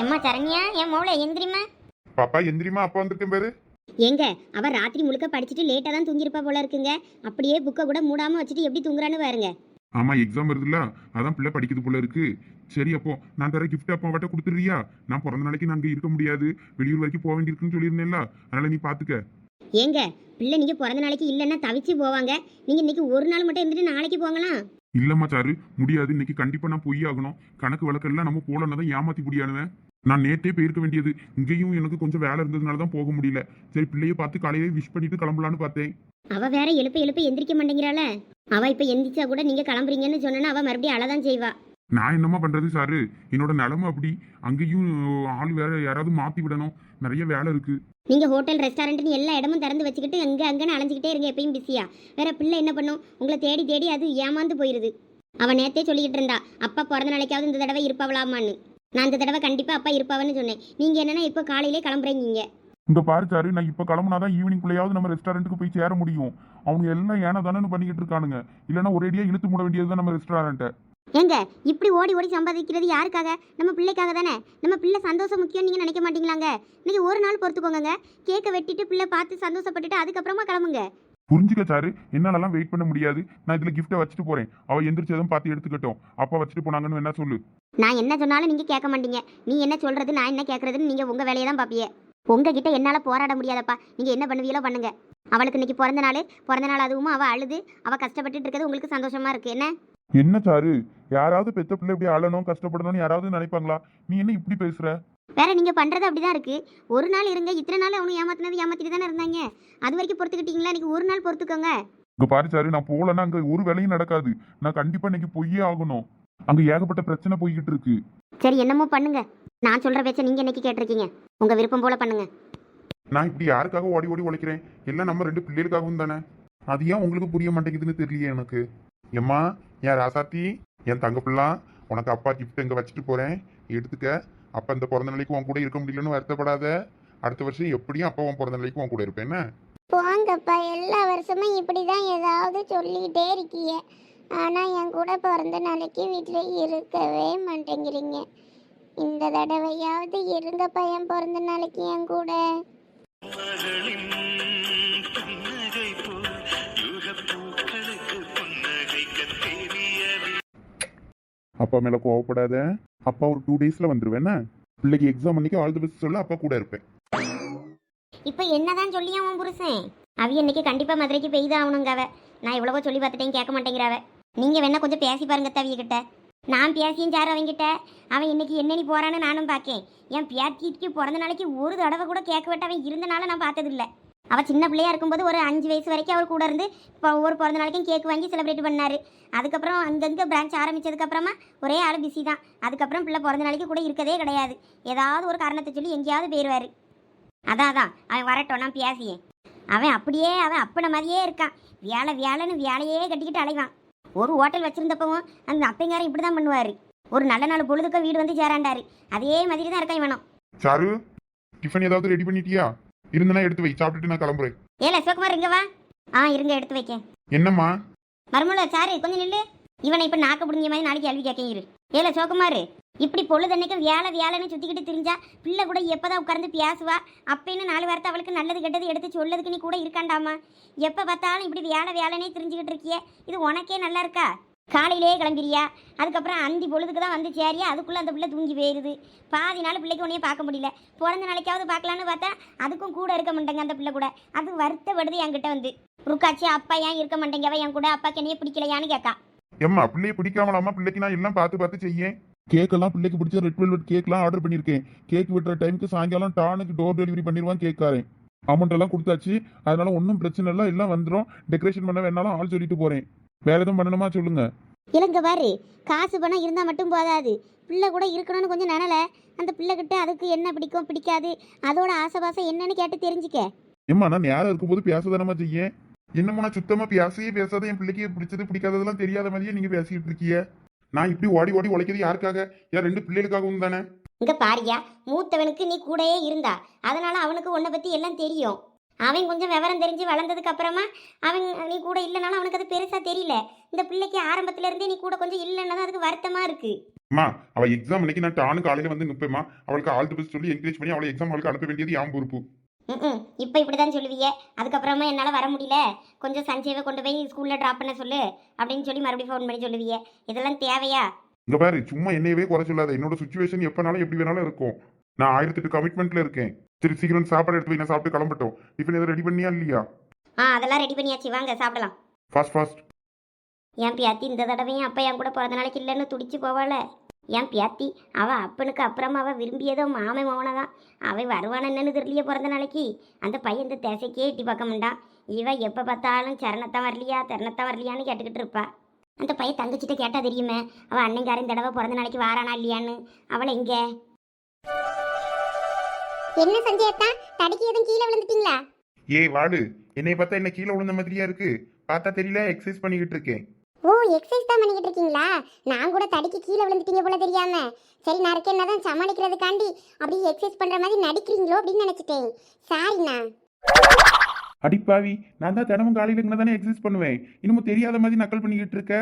எம்மா சரண்யா? என் மோளை எந்திரிம்மா. பாப்பா எந்திரிமா அப்பா வந்திருக்கேன் பேரு. ஏங்க அவ ராத்திரி முழுக்க படிச்சுட்டு லேட்டாக தான் தூங்கியிருப்பா போல இருக்குங்க. அப்படியே புக்கை கூட மூடாம வச்சுட்டு எப்படி தூங்குறான்னு பாருங்க. ஆமா எக்ஸாம் வருதுல்ல. அதான் பிள்ளை படிக்குது போல இருக்கு. சரி அப்போ நான் தர கிஃப்ட் அப்பா வட்ட கொடுத்துறியா நான் பிறந்த நாளைக்கு நான் அங்க இருக்க முடியாது. வெளியூர் வரைக்கும் போக வேண்டியிருக்குன்னு சொல்லியிருந்தேன்ல. அதனால நீ பாத்துக்க. ஏங்க பிள்ளை நீங்க பிறந்த நாளைக்கு இல்லைன்னா தவிச்சு போவாங்க. நீங்க இன்னைக்கு ஒரு நாள் மட்டும் இருந்துட்டு நாளைக்கு போங்களாம் இல்லம்மா சாரு முடியாது. இன்னைக்கு கண்டிப்பா நான் பொய் ஆகணும். கணக்கு வழக்கெல்லாம் நம்ம போலன்னா தான் ஏமாத்தி முடியானுவேன் நான் நேத்தே போயிருக்க வேண்டியது. இங்கேயும் எனக்கு கொஞ்சம் வேலை இருந்ததுனால தான் போக முடியல. சரி பிள்ளைய பார்த்து காலையிலே விஷ் பண்ணிட்டு கிளம்பலான்னு பார்த்தேன். அவ வேற எழுப்ப எழுப்ப எந்திரிக்க மாட்டேங்கிறாள. அவ இப்ப எந்திரிச்சா கூட நீங்க கிளம்புறீங்கன்னு சொன்னா அவ மறுபடியும் அழதான் செய்வா. நான் என்னம்மா பண்றது சாரு? என்னோட நிலைமை அப்படி. அங்கேயும் ஆள் வேற யாராவது மாத்தி விடணும். நிறைய வேலை இருக்கு. நீங்க ஹோட்டல் ரெஸ்டாரண்ட்னு எல்லா இடமும் திறந்து வச்சுக்கிட்டு அங்க அங்கன்னு அலைஞ்சிக்கிட்டே இருங்க எப்பயும் பிஸியா வேற பிள்ளை என்ன பண்ணும்? உங்களை தேடி தேடி அது ஏமாந்து போயிருது. அவ நேத்தே சொல்லிக்கிட்டு இருந்தா அப்பா பிறந்த நாளைக்காவது இந்த தடவை இருப்பாவலாமான்னு நான் இந்த தடவை கண்டிப்பா அப்பா இருப்பாவன்னு சொன்னேன். நீங்க என்னன்னா இப்போ காலையிலே கிளம்புறீங்க இங்க. பாரு சாரு நான் இப்ப கிளம்புனாதான் ஈவினிங் குள்ளையாவது நம்ம ரெஸ்டாரண்ட்டுக்கு போய் சேர முடியும். அவங்க எல்லாம் ஏன தானே பண்ணிக்கிட்டு இருக்கானுங்க. இல்லைன்னா ஒரேடியா இழுத்து மூட வேண்டியதுதான் நம்ம ரெஸ்டாரண்ட்டை ஏங்க இப்படி ஓடி ஓடி சம்பாதிக்கிறது யாருக்காக? நம்ம பிள்ளைக்காக தானே? நம்ம பிள்ளை சந்தோஷம் முக்கியம் நீங்க நினைக்க மாட்டீங்களாங்க? இன்னைக்கு ஒரு நாள் பொறுத்துக்கோங்க கேக்கை வெட்டிட்டு பிள்ளை பார்த்து சந்தோஷப்பட்டுட்டு அதுக்கப்புறமா கிளம்புங்க. புரிஞ்சுக்க சாரு என்னாலலாம் வெயிட் பண்ண முடியாது. நான் இதுல கிஃப்ட்டை வச்சுட்டு போறேன். அவ எந்திரிச்சதும் பார்த்து எடுத்துக்கட்டும். அப்பா வச்சுட்டு போனாங்கன்னு என்ன சொல்லு. நான் என்ன சொன்னாலும் நீங்க கேட்க மாட்டீங்க. நீ என்ன சொல்றது நான் என்ன கேட்கறதுன்னு நீங்க உங்க வேலையை தான் பாப்பிய உங்ககிட்ட என்னால போராட முடியாதப்பா. நீங்க என்ன பண்ணுவீங்களோ பண்ணுங்க. அவளுக்கு இன்னைக்கு பிறந்த நாள் பிறந்த நாள் அதுவும் அவ அழுது அவ கஷ்டப்பட்டுட்டு இருக்கிறது உங்களுக்கு சந்தோஷமா இருக்கு. என்ன? என்ன சாரு? யாராவது பெத்த பிள்ளை இப்படி அழணும் கஷ்டப்படணும்னு யாராவது நினைப்பாங்களா? நீ என்ன இப்படி பேசுற? வேற நீங்க பண்றது அப்படிதான் இருக்கு. ஒரு நாள் இருங்க இத்தனை நாள் அவனு ஏமாத்தினது ஏமாத்திட்டு தானே இருந்தாங்க. அது வரைக்கும் பொறுத்துக்கிட்டீங்களா? இன்னைக்கு ஒரு நாள் பொறுத்துக்கோங்க. இங்க பாரு சாரு நான் போகலன்னா அங்க ஒரு வேலையும் நடக்காது. நான் கண்டிப்பா இன்னைக்கு பொய்யே ஆகணும். அங்க ஏகப்பட்ட பிரச்சனை போய்கிட்டு இருக்கு. சரி என்னமோ பண்ணுங்க. நான் சொல்ற பேச்ச நீங்க இன்னைக்கு கேட்டிருக்கீங்க? உங்க விருப்பம் போல பண்ணுங்க. நான் இப்படி யாருக்காக ஓடி ஓடி உழைக்கிறேன்? எல்லாம் நம்ம ரெண்டு பிள்ளைகளுக்காகவும் தானே? அது ஏன் உங்களுக்கு புரிய மாட்டேங்குதுன்னு தெரியலையே எனக்கு? எம்மா என் ராசாத்தி என் தங்க பிள்ளா உனக்கு அப்பா கிஃப்ட் இங்க வச்சுட்டு போறேன். எடுத்துக்க. அப்பா இந்த பிறந்த நாளைக்கு உன் கூட இருக்க முடியலன்னு வருத்தப்படாத. அடுத்த வருஷம் எப்படியும் அப்பா உன் பிறந்த நாளைக்கு உன் கூட இருப்பேன். என்ன? போங்கப்பா எல்லா வருஷமும் இப்படி தான் ஏதாவது சொல்லிக்கிட்டே இருக்கீங்க ஆனால் என் கூட பிறந்த நாளைக்கு வீட்டில் இருக்கவே மாட்டேங்கிறீங்க. இந்த தடவையாவது இருங்க பையன் பிறந்த நாளைக்கு என் கூட. அப்பா மேல கோவப்படாத. அப்பா ஒரு டூ டேஸ்ல வந்துருவேன் பிள்ளைக்கு எக்ஸாம் அன்னைக்கு ஆல் தி பெஸ்ட் சொல்ல அப்பா கூட இருப்பேன். இப்போ என்னதான் சொல்லியா உன் புருஷன்? அவிய இன்னைக்கு கண்டிப்பா மதுரைக்கு பெய்தான் அவ. நான் எவ்வளவோ சொல்லி பார்த்துட்டேன் கேட்க மாட்டேங்கிறாவ நீங்க வேணா கொஞ்சம் பேசி பாருங்க தவிய கிட்ட. நான் பேசியும் சார் அவங்கிட்ட அவன் இன்னைக்கு என்னென்னு போறான்னு நானும் பார்க்கேன். என் பேத்திக்கு பிறந்த நாளைக்கு ஒரு தடவை கூட கேட்க விட்டு அவன் இருந்தனால நான் பார்த்ததில்ல. அவ சின்ன பிள்ளையா இருக்கும்போது ஒரு அஞ்சு வயசு வரைக்கும் அவர் கூட இருந்து இப்போ ஒவ்வொரு பிறந்த நாளைக்கும் கேக் வாங்கி செலிப்ரேட் பண்ணாரு. அதுக்கப்புறம் அங்கங்கே பிரான்ச் ஆரம்பிச்சதுக்கப்புறமா ஒரே ஆள் பிஸி தான். அதுக்கப்புறம் பிள்ளை பிறந்த நாளைக்கு கூட இருக்கதே கிடையாது. ஏதாவது ஒரு காரணத்தை சொல்லி எங்கேயாவது போயிடுவார் அதான் அதான். அவன் வரட்டும் நான் பேசியேன் அவன் அப்படியே அவன் அப்பன மாதிரியே இருக்கான். வேலை வேலைன்னு வேலையே கட்டிக்கிட்டு அலைவான். ஒரு ஹோட்டல் வச்சுருந்தப்பவும் அந்த அப்பங்காரன் இப்படி தான் பண்ணுவார். ஒரு நல்ல நாள் பொழுதுக்கும் வீடு வந்து சேராண்டாரு. அதே மாதிரி தான் இருக்கான் இவனும். சாரு டிஃபன் ஏதாவது ரெடி பண்ணிட்டியா? இருந்தனா எடுத்து வை. சாப்பிட்டுட்டு நான் கிளம்புறேன். ஏல சிவகுமார் இங்க வா. ஆ இருங்க எடுத்து வைக்க. என்னம்மா? மருமல சாரு கொஞ்சம் நில்லு. இவனை இப்ப நாக்க பிடிஞ்ச மாதிரி நாளைக்கு கேள்வி கேட்க இரு. ஏல சிவகுமார் இப்படி பொழுதன்னைக்கு வேலை வேலைன்னு சுத்திக்கிட்டு திரிஞ்சா பிள்ளை கூட எப்பதான் உட்கார்ந்து பேசுவா? அப்பன்னு நாலு வார்த்தை அவளுக்கு நல்லது கெட்டது எடுத்து சொல்லதுக்கு நீ கூட இருக்காண்டாமா? எப்ப பார்த்தாலும் இப்படி வேலை வேலைனே தெரிஞ்சுக்கிட்டு இருக்கியே. இது உனக்கே நல்லா இருக்கா? காலையிலே கிளம்பிறியா? அதுக்கப்புறம் அந்தி பொழுதுக்கு தான் வந்து சேரியா? அதுக்குள்ளே அந்த பிள்ளை தூங்கி போயிடுது பாதி நாள் பிள்ளைக்கு உன்னையே பார்க்க முடியல. பிறந்த நாளைக்காவது பார்க்கலான்னு பார்த்தா அதுக்கும் கூட இருக்க மாட்டேங்க அந்த பிள்ளை கூட. அது வருத்தப்படுது என்கிட்ட வந்து. ருக்காச்சி அப்பா ஏன் இருக்க மாட்டேங்கவ என் கூட அப்பாக்கு என்னையே பிடிக்கலையான்னு கேட்கா எம்மா பிள்ளையை பிடிக்காமலாமா? பிள்ளைக்கு நான் எல்லாம் பார்த்து பார்த்து செய்யேன். கேக்கெல்லாம் பிள்ளைக்கு பிடிச்ச ரெட் வெல்வெட் கேக்லாம் ஆர்டர் பண்ணியிருக்கேன். கேக் விட்டுற டைமுக்கு சாயங்காலம் டானுக்கு டோர் டெலிவரி பண்ணிடுவான் கேட்காரேன் அமௌண்ட் எல்லாம் கொடுத்தாச்சு. அதனால ஒன்றும் பிரச்சனை இல்லை. எல்லாம் வந்துடும் டெக்கரேஷன் பண்ண வேணாலும் ஆள் சொல்லிட்டு போகிறேன் வேற எதுவும் பண்ணணுமா சொல்லுங்கள் இலங்க பாரு. காசு பணம் இருந்தால் மட்டும் போதாது. பிள்ளை கூட இருக்கணும்னு கொஞ்சம் நினல. அந்த பிள்ளைகிட்ட அதுக்கு என்ன பிடிக்கும் பிடிக்காது. அதோட ஆசைபாசம் என்னன்னு கேட்டு தெரிஞ்சுக்க. ஏம்மா நான் நேரம் இருக்கும்போது பேசதானமா செய்யேன் என்னம்மா நான் சுத்தமா பேசவே பேசாத என் பிள்ளைக்கு பிடிச்சது பிடிக்காததெல்லாம் தெரியாத மாதிரியே நீங்க பேசிட்டு இருக்கீங்க. நான் இப்படி ஓடி ஓடி உழைக்கிறது யாருக்காக? என் ரெண்டு பிள்ளைகளுக்காகவும் தானே? இங்க பாரியா மூத்தவனுக்கு நீ கூடயே இருந்தா. அதனால அவனுக்கு உன்னை பத்தி எல்லாம் தெரியும். அவன் கொஞ்சம் விவரம் தெரிஞ்சு வளர்ந்ததுக்கு அப்புறமா அவன் நீ கூட இல்லைனாலும் அவனுக்கு அது பெருசா தெரியல. இந்த பிள்ளைக்கு ஆரம்பத்துல இருந்தே நீ கூட கொஞ்சம் இல்லைன்னா தான் அதுக்கு வருத்தமா இருக்கு. அம்மா அவ எக்ஸாம் அன்னைக்கு நான் டானு காலையில வந்து நிப்பேம்மா. அவளுக்கு ஆல் தி சொல்லி என்கரேஜ் பண்ணி அவளை எக்ஸாம் அவளுக்கு அனுப்ப வேண்டியது என் பொறுப்பு. ம் இப்போ இப்படி தான் சொல்லுவீங்க அதுக்கப்புறமா என்னால் வர முடியல. கொஞ்சம் சஞ்சீவை கொண்டு போய் ஸ்கூலில் ட்ராப் பண்ண சொல்லு அப்படின்னு சொல்லி மறுபடியும் ஃபோன் பண்ணி சொல்லுவீங்க இதெல்லாம் தேவையா? இங்க பாரு சும்மா என்னையவே குறை சொல்லாத. என்னோட சுச்சுவேஷன் எப்பனாலும் எப்படி வேணாலும் இருக்கும். நான் ஆயிரத்தெட்டு கமிட்மெண்ட்ல இருக்கேன். சரி சீக்கிரம் சாப்பாடு எடுத்து போய் நான் சாப்பிட்டு கிளம்பட்டோம். டிஃபன் எதாவது ரெடி பண்ணியா இல்லையா? ஆ அதெல்லாம் ரெடி பண்ணியாச்சு. வாங்க சாப்பிடலாம். ஃபாஸ்ட் ஃபாஸ்ட் என் பியாத்தி இந்த தடவையும் அப்பா என் கூட பிறந்த நாளைக்கு இல்லைன்னு துடிச்சு போவாள? என் பியாத்தி அவ அப்பனுக்கு அப்புறமா அவ விரும்பியதோ மாமை மௌனை தான் அவன் வருவான என்னன்னு தெரியலையே பிறந்த நாளைக்கு. அந்த பையன் இந்த தேசைக்கே எட்டி பார்க்க மாட்டான். இவ எப்போ பார்த்தாலும் சரணத்தான் வரலையா தரணத்தான் வரலையான்னு கேட்டுக்கிட்டு இருப்பா. அந்த பையன் தங்கச்சிட்ட கேட்டா தெரியுமே அவள் இந்த தடவை பிறந்த நாளைக்கு வாரானா இல்லையான்னு. அவளை எங்கே? என்ன சஞ்சயத்தா தடுக்கி எதுவும் கீழே விழுந்துட்டீங்களா? ஏய் வாடு. என்னை பார்த்தா என்ன கீழே விழுந்த மாதிரியா இருக்கு? பார்த்தா தெரியல எக்ஸசைஸ் பண்ணிக்கிட்டு இருக்கேன். ஓ எக்ஸசைஸ் தான் பண்ணிக்கிட்டு இருக்கீங்களா? நான் கூட தடுக்கி கீழே விழுந்துட்டீங்க போல தெரியாம. சரி நான் இருக்கேன் தான் சமாளிக்கிறதுக்காண்டி அப்படியே எக்ஸசைஸ் பண்ற மாதிரி நடிக்கிறீங்களோ அப்படின்னு நினைச்சிட்டேன். சாரிண்ணா அடிப்பாவி நான் தான் தினமும் காலையில இங்கே தானே எக்ஸசைஸ் பண்ணுவேன். இன்னமும் தெரியாத மாதிரி நக்கல் பண்ணிக்கிட்டு இருக்க?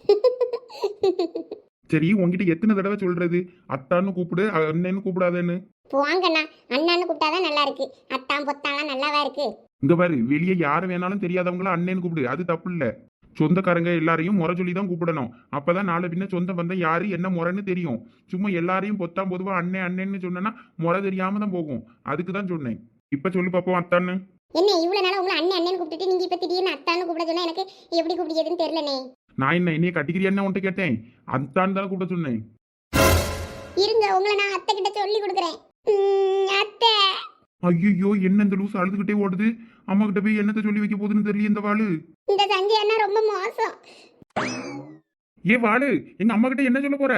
சரி உன்கிட்ட எத்தனை தடவை சொல்றது? அத்தான்னு கூப்பிடு அண்ணன்னு கூப்பிடாதேன்னு. போங்கண்ணா அண்ணான்னு கூப்பிட்டாதான் நல்லா இருக்கு அத்தான் பொத்தாலாம் நல்லாவா இருக்கு? இங்க பாரு வெளியே யாரு வேணாலும் தெரியாதவங்கள அண்ணன்னு கூப்பிடு அது தப்பு இல்ல. சொந்தக்காரங்க எல்லாரையும் முறை சொல்லி தான் கூப்பிடணும். அப்பதான் நாளை பின்ன சொந்த பந்தம் யாரு என்ன முறைன்னு தெரியும். சும்மா எல்லாரையும் பொத்தாம் பொதுவா அண்ணே அண்ணன்னு சொன்னா முறை தெரியாம தான் போகும். அதுக்கு தான் சொன்னேன். இப்ப சொல்லு பாப்போம் அத்தான்னு. என்ன இவ்வளவு நாளா உங்களை அண்ணன் அண்ணன் கூப்பிட்டுட்டு நீங்க இப்ப திடீர்னு அத்தான்னு கூப்பிட சொன்னா எனக்கு எப்படி கூப்பிடுறதுன்னு தெரியலனே நான் என்ன என்னைய கட்டிக்கிறியான்னு உன்ட்ட கேட்டேன். அத்தான்னு தானே கூப்பிட சொன்னேன். இருங்க உங்களை நான் அத்தை கிட்ட சொல்லி கொடுக்குறேன் அத்தை. ஐயோ என்ன இந்த லூஸ் அழுதுகிட்டே ஓடுது? அம்மா கிட்ட போய் என்னத்த சொல்லி வைக்க போகுதுன்னு தெரியல இந்த வாளு? இந்த சஞ்சய் அண்ணா ரொம்ப மோசம். ஏ வாளு எங்க அம்மா கிட்ட என்ன சொல்ல போற?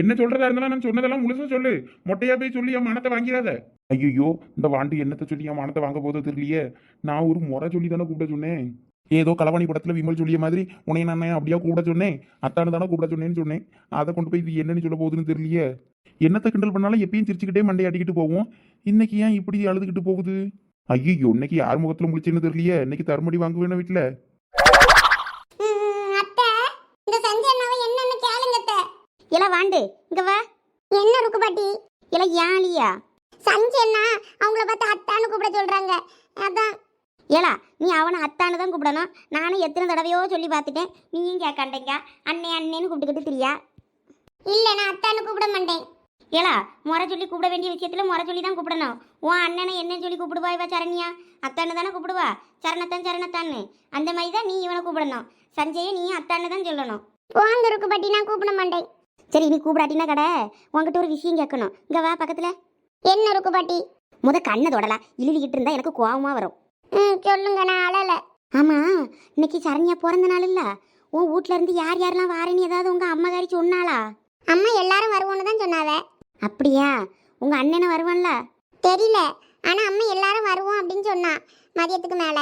என்ன சொல்றதா இருந்தாலும் நான் சொன்னதெல்லாம் முழுசா சொல்லு. மொட்டையா போய் சொல்லி என் மனத்தை வாங்கிறாத ஐயோ இந்த வாண்டு என்னத்த சொல்லி என் மனத்தை வாங்க போதோ தெரியலையே. நான் ஒரு முறை சொல்லி தானே கூப்பிட சொன்னேன். ஏதோ களவாணி படத்துல விமல் சொல்லிய மாதிரி உன்னை நான் அப்படியா கூப்பிட சொன்னேன்? அத்தானு தானே கூப்பிட சொன்னேன்னு சொன்னேன். அதை கொண்டு போய் இது என்னன்னு சொல்ல போகுதுன்னு தெரியலையே. என்னத்தை கிண்டல் பண்ணாலும் எப்பயும் சிரிச்சுக்கிட்டே மண்டையை அடிக்கிட்டு போவோம். இன்னைக்கு ஏன் இப்படி அழுதுகிட்டு போகுது? ஐயோ இன்னைக்கு யார் முகத்துல முடிச்சுன்னு தெரியலையே. இன்னைக்கு தருமடி வாங்க வேணும் வீட்டுல உம், அத்தை இந்த சஞ்சய் அண்ணாவை என்னன்னு கேளுங்க அத்தை. இல வாண்டு இங்க வா. என்ன இருக்கு பாட்டி? இல யாழியா சஞ்சய் அண்ணா அவங்கள பார்த்து அத்தான்னு கூப்பிட சொல்றாங்க. அதான் ஏலா நீ அவனை அத்தான்னு தான் கூப்பிடணும். நானும் எத்தனை தடவையோ சொல்லி பார்த்துட்டேன். நீயும் கேட்காண்டீங்க அண்ணே அண்ணேன்னு கூப்பிட்டுக்கிட்டு திரியா? இல்ல நான் அத்தான்னு கூப்பிட மாட்டேன். ஏலா முறை சொல்லி கூப்பிட வேண்டிய விஷயத்துல முறை சொல்லி தான் கூப்பிடணும். உன் அண்ணனை என்ன சொல்லி கூப்பிடுவா இவ சரண்யா? அத்தான்னு தானே கூப்பிடுவா? சரணத்தான் சரணத்தான்னு. அந்த மாதிரி தான் நீ இவனை கூப்பிடணும். சஞ்சயை நீ அத்தான்னு தான் சொல்லணும். போங்க இருக்கு பாட்டி நான் கூப்பிட மாட்டேன். சரி நீ கூப்பிடாட்டினா கடை. உன்கிட்ட ஒரு விஷயம் கேட்கணும். இங்க வா பக்கத்துல. என்ன இருக்கு பாட்டி முத கண்ணை தொடலா இழுவிக்கிட்டு இருந்தா எனக்கு கோவமா வரும். ம் சொல்லுங்க நான் அழல. ஆமா இன்னைக்கு சரண்யா பிறந்த நாள் இல்ல? உன் வீட்ல இருந்து யார் யாரெல்லாம் வாரேன்னு ஏதாவது உங்க அம்மாக்காரி சொன்னாளா? அம்மா எல்லாரும் வருவோன்னு தான் சொன்னாவ. அப்படியா? உங்க அண்ணனை வருவான்ல? தெரியல. ஆனா அம்மா எல்லாரும் வருவோம் அப்படின்னு சொன்னா மதியத்துக்கு மேல.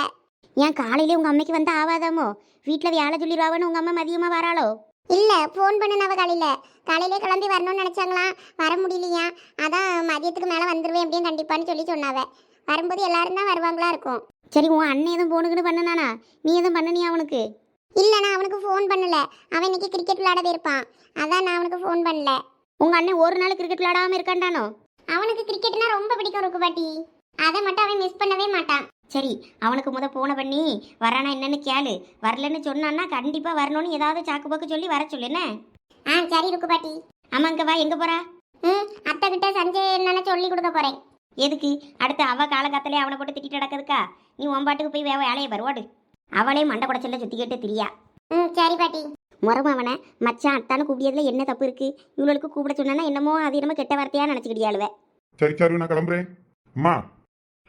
ஏன் காலையில உங்க அம்மைக்கு வந்து ஆவாதாமோ? வீட்ல வேலை சொல்லிடுவாங்கன்னு உங்க அம்மா மதியமா வராளோ? இல்ல ஃபோன் பண்ணுனவ காலையில. காலையிலே கிளம்பி வரணும்னு நினைச்சாங்களாம் வர முடியலையா அதான் மதியத்துக்கு மேல வந்துருவேன் எப்படியும் கண்டிப்பான்னு சொல்லி சொன்னாவ. வரும்போது எல்லாரும் தான் வருவாங்களா இருக்கும். சரி உன் அண்ணன் எதுவும் போனுக்குன்னு பண்ணனானா? நீ எதுவும் பண்ணனியா அவனுக்கு? இல்லைண்ணா நான் அவனுக்கு ஃபோன் பண்ணல. அவன் இன்னைக்கு கிரிக்கெட் விளையாட இருப்பான். அதான் நான் அவனுக்கு ஃபோன் பண்ணல. உங்க அண்ணன் ஒரு நாள் கிரிக்கெட் விளையாடாம இருக்காண்டானோ அவனுக்கு கிரிக்கெட்னா ரொம்ப பிடிக்கும் இருக்கு பாட்டி அதை மட்டும் அவன் மிஸ் பண்ணவே மாட்டான். சரி அவனுக்கு முத போன பண்ணி வரானா என்னன்னு கேளு. வரலன்னு சொன்னான்னா கண்டிப்பா வரணும்னு ஏதாவது சாக்கு போக்கு சொல்லி வர சொல்லு என்ன? ஆ சரி இருக்கு பாட்டி ஆமா இங்க வா எங்க போறா? ம் அத்தை கிட்ட சஞ்சய் என்னன்னு சொல்லி கொடுக்க போறேன். எதுக்கு? அடுத்து அவ காலகாத்திலே அவனை போட்டு திட்டிட்டு நடக்குதுக்கா நீ உன்பாட்டுக்கு போய் வே வேலையை வருவாடு அவளே மண்டை குடைச்சல்ல சுத்திக்கிட்டு திரியா. ம் சரி பாட்டி. முறம அவனை மச்சான் அத்தான்னு கூப்பிடியதுல என்ன தப்பு இருக்கு? இவளுக்கு கூப்பிட சொன்னா என்னமோ அது என்னமோ கெட்ட வார்த்தையா நினைச்சுக்கிடியாளுவ சரி சரி நான் கிளம்புறேன். அம்மா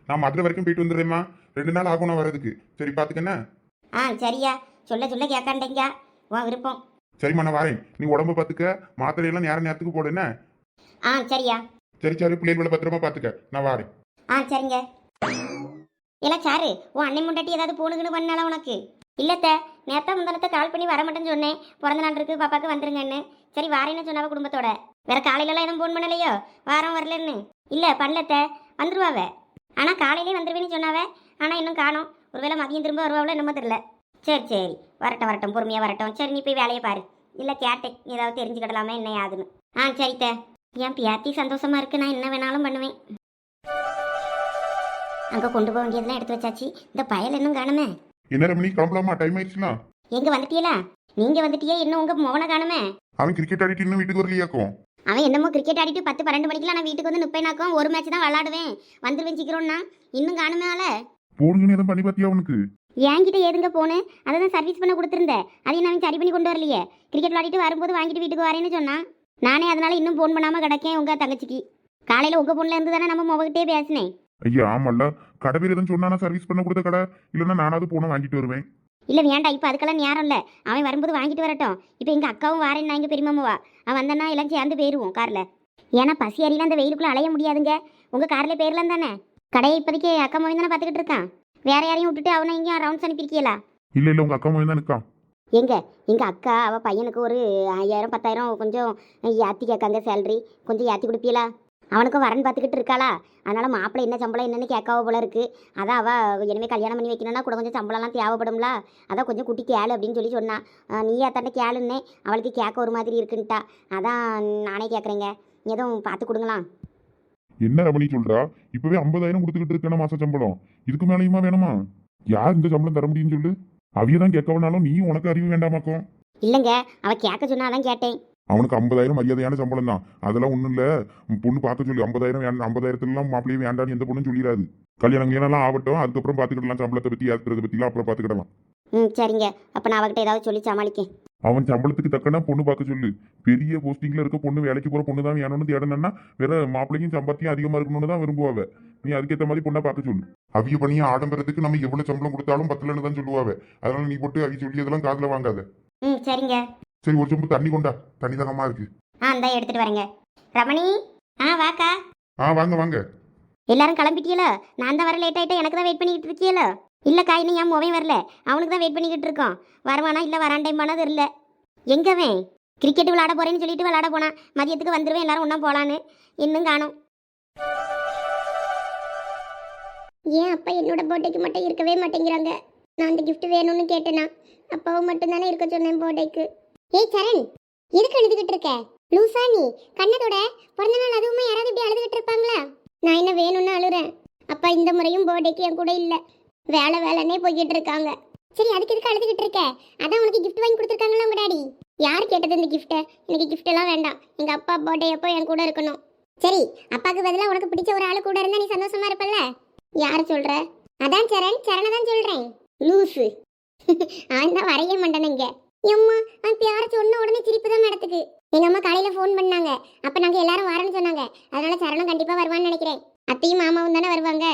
நான் மதுரை வரைக்கும் போயிட்டு வந்துடுறேம்மா. ரெண்டு நாள் ஆகும் நான் வரதுக்கு சரி பாத்துக்கண்ணே ஆ சரியா. சொல்ல சொல்ல கேட்காண்டேங்க. உன் விருப்பம். சரிம்மா நான் வரேன். நீ உடம்ப பாத்துக்க. மாத்திரையெல்லாம் நேர நேரத்துக்கு போடு என்ன? ஆ சரியா. சரி சரி பிள்ளைகளை பத்திரமா பாத்துக்க நான் வரேன். ஆ சரிங்க. இல்ல சாரு உன் அண்ணன் முண்டாட்டி ஏதாவது போனுக்குன்னு பண்ணால உனக்கு? இல்லத்த நேத்தா முந்தானத்தை கால் பண்ணி வர மாட்டேன்னு சொன்னேன். பிறந்த நாள் இருக்கு பாப்பாக்கு வந்துருங்கன்னு. சரி வாரேன்னு சொன்னாவ குடும்பத்தோட. வேற காலையிலலாம் எதுவும் போன் பண்ணலையோ? வாரம் வரலன்னு. இல்ல பண்ணலத்த வந்துருவாவ. ஆனா காலையிலே வந்துருவேன்னு சொன்னாவ. ஆனால் இன்னும் காணும். ஒருவேளை மதியம் திரும்ப வருவாவில் என்னமோ தெரியல. சரி சரி. வரட்டும் வரட்டும் பொறுமையாக வரட்டும். சரி நீ போய் வேலையை பாரு. இல்லை கேட்டேன். ஏதாவது தெரிஞ்சுக்கிடலாமே என்ன ஆகுதுன்னு ஆ சரித்த என் பியாத்தி சந்தோஷமா இருக்கு நான் என்ன வேணாலும் பண்ணுவேன். அங்கே கொண்டு போக வேண்டியதெல்லாம் எடுத்து வச்சாச்சு. இந்த பயல் இன்னும் காணுமே? என்ன ரமணி கிளம்பலாமா? டைம் ஆயிடுச்சுனா எங்க வந்துட்டீங்களா நீங்க வந்துட்டியே இன்னும் உங்க மோனை காணுமே? அவன் கிரிக்கெட் ஆடிட்டு இன்னும் வீட்டுக்கு வரலையாக்கும் அவன் என்னமோ கிரிக்கெட் ஆடிட்டு பத்து பன்னெண்டு மணிக்கெல்லாம் நான் வீட்டுக்கு வந்து நிப்பேனாக்கும் ஒரு மேட்ச் தான் விளாடுவேன். வந்துருவேன் சீக்கிரம்னா. இன்னும் காணுமே ஆள போனுங்கன்னு எதுவும் பண்ணி பார்த்தியா அவனுக்கு? என்கிட்ட ஏதுங்க போனேன் அதை தான் சர்வீஸ் பண்ண கொடுத்துருந்தேன். அதையும் நான் சரி பண்ணி கொண்டு வரலையே. கிரிக்கெட் விளையாடிட்டு வரும்போது வாங்கிட்டு வீட்டுக்கு வரேன்னு சொன்னான். நானே அதனால இன்னும் ஃபோன் பண்ணாமல் கிடக்கேன் உங்க தங்கச்சிக்கு. காலையில் உங்க ஃபோன்ல இருந்து தானே நம்ம முகக்கிட்டே பேசினேன் ஐயா ஆமால்ல. கடை பேர் எதுவும் சொன்னா சர்வீஸ் பண்ண கொடுத்த கடை? இல்லைன்னா நானாவது போன வாங்கிட்டு வருவேன். இல்லை வேண்டாம். இப்போ அதுக்கெல்லாம் நேரம் இல்லை. அவன் வரும்போது வாங்கிட்டு வரட்டும். இப்போ எங்கள் அக்காவும் வாரேன் நான் எங்கள் பெரியமாமாவா? அவன் வந்தானா எல்லாம் சேர்ந்து போயிடுவோம் காரில். ஏன்னா பசி அறியல அந்த வெயிலுக்குள்ளே அலைய முடியாதுங்க. உங்கள் காரில் போயிடலாம் தானே? கடையை இப்போதைக்கு அக்கா மொழி தானே பார்த்துக்கிட்டு இருக்கான். வேற யாரையும் விட்டுட்டு அவனை எங்கேயும் ரவுண்ட்ஸ் அனுப்பியிருக்கீங்களா? இல்ல இல்ல. உங்க அக்கா மகன் தான் நிற்கான். எங்க? எங்கள் அக்கா அவள் பையனுக்கு ஒரு ஐயாயிரம் பத்தாயிரம் கொஞ்சம் ஏற்றி கேட்காங்க சேலரி கொஞ்சம் ஏற்றி கொடுப்பீங்களா அவனுக்கும் வரன் பார்த்துக்கிட்டு இருக்காளா? அதனால் மாப்பிள்ளை என்ன சம்பளம் என்னென்னு கேட்காவ போல இருக்குது அதான் அவள் இனிமேல் கல்யாணம் பண்ணி வைக்கணும்னா கூட கொஞ்சம் சம்பளம்லாம் தேவைப்படும்ல. அதான் கொஞ்சம் குட்டி கேளு அப்படின்னு சொல்லி சொன்னான் நீ அத்தாண்ட கேளுன்னே அவளுக்கு கேட்க ஒரு மாதிரி இருக்குன்ட்டா. அதான் நானே கேட்குறேங்க. எதுவும் பார்த்து கொடுங்களா? என்ன ரமணி சொல்றா? இப்பவே ஐம்பதாயிரம் கொடுத்துக்கிட்டு இருக்கேன மாச சம்பளம்? இதுக்கு மேலேயுமா வேணுமா? யார் இந்த சம்பளம் தர முடியும்னு சொல்லு? அவிய தான் கேட்கவனாலும் நீ உனக்கு அறிவு வேண்டாமாக்கும் இல்லைங்க அவள் கேட்க சொன்னா அதான் கேட்டேன். அவனுக்கு ஐம்பதாயிரம் மரியாதையான சம்பளம் தான். அதெல்லாம் ஒண்ணும் இல்ல. பொண்ணு பார்க்க சொல்லி ஐம்பதாயிரம் வேண்டாம் ஐம்பதாயிரத்துல எல்லாம் மாப்பிள்ளையே வேண்டாம்னு எந்த பொண்ணும் சொல்லிடாது. கல்யாணம் கல்யாணம் ஆகட்டும் அதுக்கப்புறம் பாத்துக்கிடலாம் சம்பளத்தை பத்தி ஏத்துறதை பத்திலாம் அப்புறம் பாத்துக்கிடலாம் ம் சரிங்க. அப்போ நான் அவகிட்ட ஏதாவது சொல்லி சமாளிக்கேன். அவன் சம்பளத்துக்கு தக்கன பொண்ணு பார்க்க சொல்லு. பெரிய போஸ்டிங்ல இருக்க பொண்ணு வேலைக்கு போற பொண்ணு தான் வேணும்னு தேடணும்னா வேற மாப்பிள்ளைக்கும் சம்பாத்தியம் அதிகமா இருக்கணும்னு தான் விரும்புவாவ நீ அதுக்கேற்ற மாதிரி பொண்ணை பார்க்க சொல்லு. அவிய பணியை ஆடம்பரத்துக்கு நம்ம எவ்வளவு சம்பளம் கொடுத்தாலும் பத்தலன்னு தான் சொல்லுவாவ அதனால நீ போட்டு அவி சொல்லி அதெல்லாம் காதுல வாங்காத. ம் சரிங்க. சரி ஒரு சொம்பு தண்ணி கொண்டா. தண்ணி தாகமா இருக்கு. ஆ இந்தா எடுத்துட்டு வரேங்க. ரமணி? ஆ வாக்கா. ஆ வாங்க வாங்க. எல்லாரும் கிளம்பிட்டீங்களோ நான் தான் வர லேட் ஆயிட்டா எனக்கு தான் வெயிட் பண்ணிக்கிட்டு இருக்கீங்களோ இல்லைக்கா இன்னும் என் முகம் வரல. அவனுக்கு தான் வெயிட் பண்ணிக்கிட்டு இருக்கோம். வருவானா இல்லை வராண்டைமானா தெரியல. எங்கவன் கிரிக்கெட் விளாட போகிறேன்னு சொல்லிட்டு விளாட போனான் மதியத்துக்கு வந்துடுவேன் எல்லாரும் ஒன்றா போகலான்னு இன்னும் காணும். ஏன் அப்பா என்னோட பர்த்டேக்கு மட்டும் இருக்கவே மாட்டேங்கிறாங்க? நான் அந்த கிஃப்ட் வேணும்னு கேட்டேனா? அப்பாவும் மட்டும்தானே இருக்க சொன்னேன் பர்த்டேக்கு ஏய் சரண் எதுக்கு அழுதுகிட்டு இருக்க? லூசா நீ. கண்ணதோட பிறந்த நாள் அதுவுமே யாராவது இப்படி அழுதுகிட்டு இருப்பாங்களா? நான் என்ன வேணும்னு அழுறேன். அப்பா இந்த முறையும் பர்த்டேக்கு என் கூட இல்லை. வேலை வேலைன்னே போய்கிட்டு இருக்காங்க. சரி அதுக்கு எதுக்கு அழுதுகிட்டு இருக்க? அதான் உனக்கு கிஃப்ட் வாங்கி கொடுத்துருக்காங்களா உங்க டாடி யார் கேட்டது இந்த கிஃப்ட்டை எனக்கு கிஃப்ட் எல்லாம் வேண்டாம். எங்க அப்பா பர்த்டே அப்போ என் கூட இருக்கணும். சரி அப்பாவுக்கு பதிலாக உனக்கு பிடிச்ச ஒரு ஆள் கூட இருந்தா நீ சந்தோஷமா இருப்பல்ல? யார் சொல்ற? அதான் சரண் சரண தான் சொல்றேன். லூசு. அவன் தான் வரைய மாட்டானுங்க எம்மா அவன் பேர சொன்ன உடனே சிரிப்பு தான் நடத்துக்கு. எங்க அம்மா காலையில ஃபோன் பண்ணாங்க. அப்ப நாங்க எல்லாரும் வரேன்னு சொன்னாங்க. அதனால சரணம் கண்டிப்பா வருவான்னு நினைக்கிறேன். அத்தையும் மாமாவும் தானே வருவாங்க?